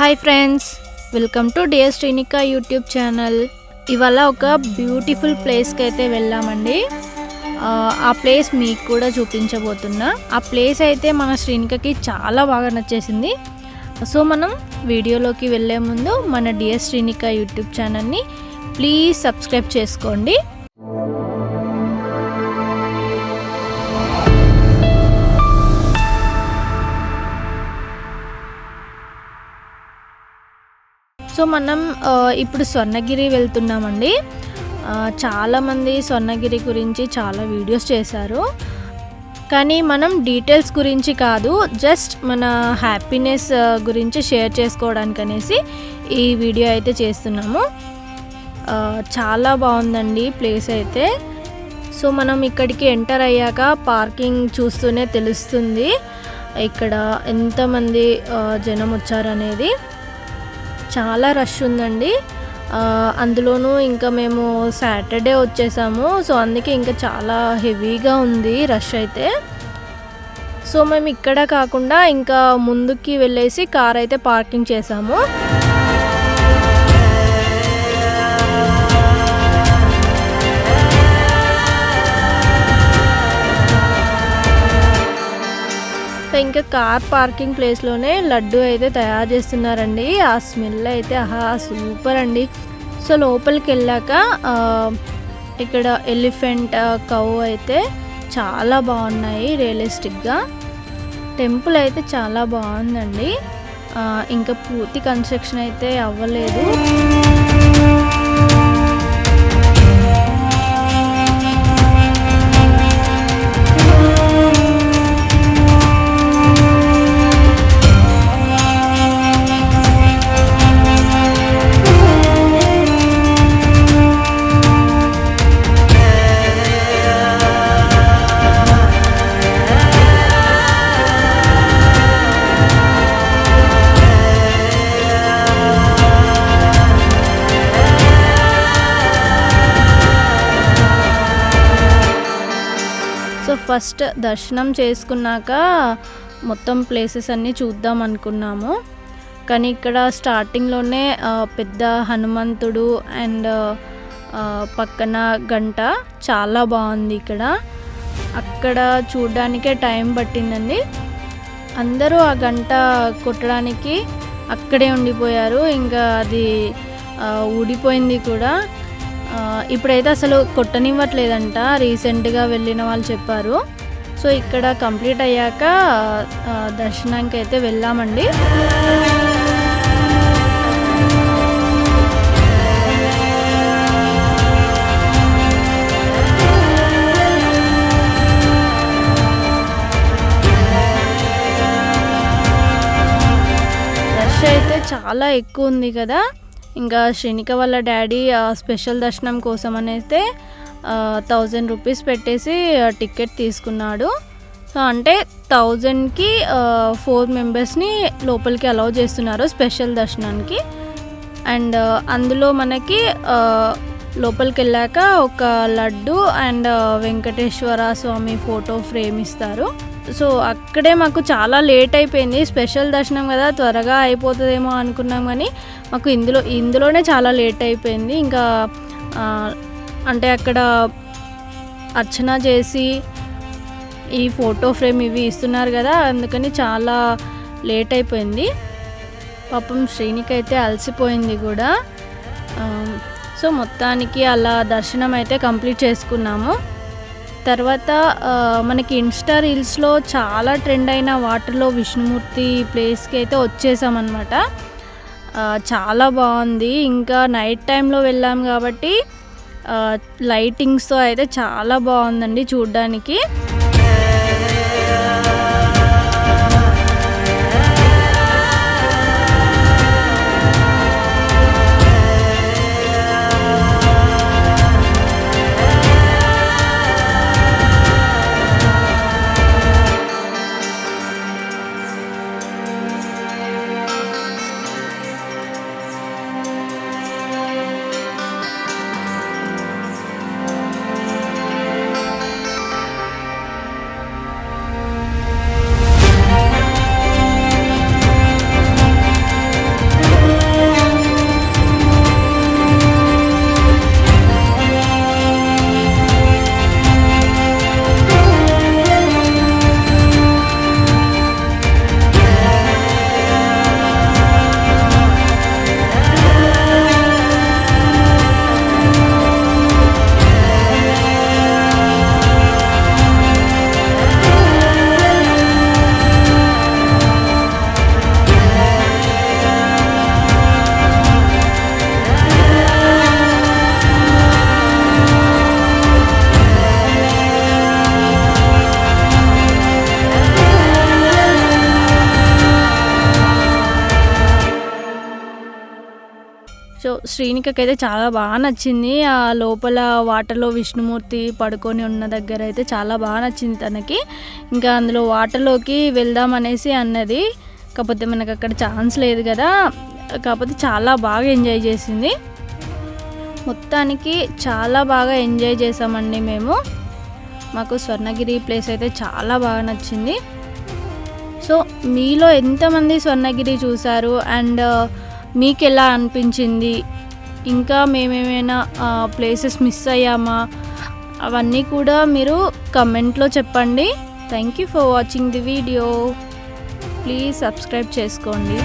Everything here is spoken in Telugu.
Hi friends welcome to dear Srinika YouTube channel. ఇవాళ ఒక బ్యూటిఫుల్ ప్లేస్కి అయితే వెళ్ళామండి ఆ, ప్లేస్ మీకు కూడా చూపించబోతున్నా. ఆ ప్లేస్ అయితే మన శ్రీనికకి చాలా బాగా నచ్చేసింది. సో మనం వీడియోలోకి వెళ్ళే ముందు మన డియర్ శ్రీనిక యూట్యూబ్ ఛానల్ని ప్లీజ్ సబ్స్క్రైబ్ చేసుకోండి. సో మనం ఇప్పుడు స్వర్ణగిరి వెళ్తున్నామండి. చాలామంది స్వర్ణగిరి గురించి చాలా వీడియోస్ చేశారు. కానీ మనం డీటెయిల్స్ గురించి కాదు జస్ట్ మన హ్యాపీనెస్ గురించి షేర్ చేసుకోవడానికి అనేసి ఈ వీడియో అయితే చేస్తున్నాము. చాలా బాగుందండి ప్లేస్ అయితే. సో మనం ఇక్కడికి ఎంటర్ అయ్యాక పార్కింగ్ చూస్తూనే తెలుస్తుంది. ఇక్కడ ఎంతమంది జనం వచ్చారనేది. చాలా రష్ ఉందండి. అందులోనూ ఇంకా మేము సాటర్డే వచ్చేసాము. సో అందుకే ఇంకా చాలా హెవీగా ఉంది రష్ అయితే. సో మేము ఇక్కడ కాకుండా ఇంకా ముందుకి వెళ్ళేసి కార్ అయితే పార్కింగ్ చేసాము. ఇంకా కార్ పార్కింగ్ ప్లేస్లోనే లడ్డు అయితే తయారు చేస్తున్నారండి. ఆ స్మెల్ అయితే ఆహా సూపర్ అండి. సో లోపలికి వెళ్ళాక ఇక్కడ ఎలిఫెంట్ కౌ అయితే చాలా బాగున్నాయి రియలిస్టిక్గా టెంపుల్ అయితే చాలా బాగుందండి. ఇంకా పూర్తి కన్స్ట్రక్షన్ అయితే అవ్వలేదు. ఫస్ట్ దర్శనం చేసుకున్నాక మొత్తం ప్లేసెస్ అన్నీ చూద్దాం అనుకున్నాము. కానీ ఇక్కడ స్టార్టింగ్లోనే పెద్ద హనుమంతుడు అండ్ పక్కన గంట చాలా బాగుంది ఇక్కడ. అక్కడ చూడడానికే టైం పట్టిందండి. అందరూ ఆ గంట కొట్టడానికి అక్కడే ఉండిపోయారు. ఇంకా అది ఊడిపోయింది కూడా. ఇప్పుడైతే అసలు కొట్టనివ్వట్లేదంట. రీసెంట్గా వెళ్ళిన వాళ్ళు చెప్పారు. సో ఇక్కడ కంప్లీట్ అయ్యాక దర్శనానికి అయితే వెళ్ళామండి. రష్ అయితే చాలా ఎక్కువ ఉంది కదా. ఇంకా శ్రీనిక వాళ్ళ డాడీ స్పెషల్ దర్శనం కోసం అయితే థౌజండ్ రూపీస్ పెట్టేసి టికెట్ తీసుకున్నాడు. సో అంటే థౌజండ్కి ఫోర్ మెంబర్స్ని లోపలికి అలౌ చేస్తున్నారు స్పెషల్ దర్శనానికి. అండ్ అందులో మనకి లోపలికి వెళ్ళాక ఒక laddu and Venkateswara Swamy photo frame ఇస్తారు. సో అక్కడే మాకు చాలా లేట్ అయిపోయింది. స్పెషల్ దర్శనం కదా త్వరగా అయిపోతుందేమో అనుకున్నాం కానీ మాకు ఇందులో ఇందులోనే చాలా లేట్ అయిపోయింది. ఇంకా అంటే అక్కడ అర్చన చేసి ఈ ఫోటో ఫ్రేమ్ ఇవి ఇస్తున్నారు కదా అందుకని చాలా లేట్ అయిపోయింది. పాపం శ్రీనికి అయితే అలసిపోయింది కూడా. సో మొత్తానికి అలా దర్శనం అయితే కంప్లీట్ చేసుకున్నాము. తర్వాత మనకి ఇన్స్టా రీల్స్లో చాలా ట్రెండ్ అయిన వాటర్లో విష్ణుమూర్తి ప్లేస్కి అయితే వచ్చేసామన్నమాట. చాలా బాగుంది. ఇంకా నైట్ టైంలో వెళ్ళాం కాబట్టి లైటింగ్స్తో అయితే చాలా బాగుందండి చూడ్డానికి. శ్రీనికకైతే చాలా బాగా నచ్చింది. ఆ లోపల వాటర్లో విష్ణుమూర్తి పడుకొని ఉన్న దగ్గర అయితే చాలా బాగా నచ్చింది తనకి. ఇంకా అందులో వాటర్లోకి వెళ్దాం అనేసి అన్నది. కాకపోతే మనకు అక్కడ ఛాన్స్ లేదు కదా. కాకపోతే చాలా బాగా ఎంజాయ్ చేసింది. మొత్తానికి చాలా బాగా ఎంజాయ్ చేసామండి మేము. మాకు స్వర్ణగిరి ప్లేస్ అయితే చాలా బాగా నచ్చింది. సో మీలో ఎంతమంది స్వర్ణగిరి చూశారు? అండ్ మీకు ఎలా అనిపించింది? ఇంకా మేమేమైనా ప్లేసెస్ మిస్ అయ్యామా? అవన్నీ కూడా మీరు కమెంట్లో చెప్పండి. Thank you for watching the video please subscribe చేసుకోండి.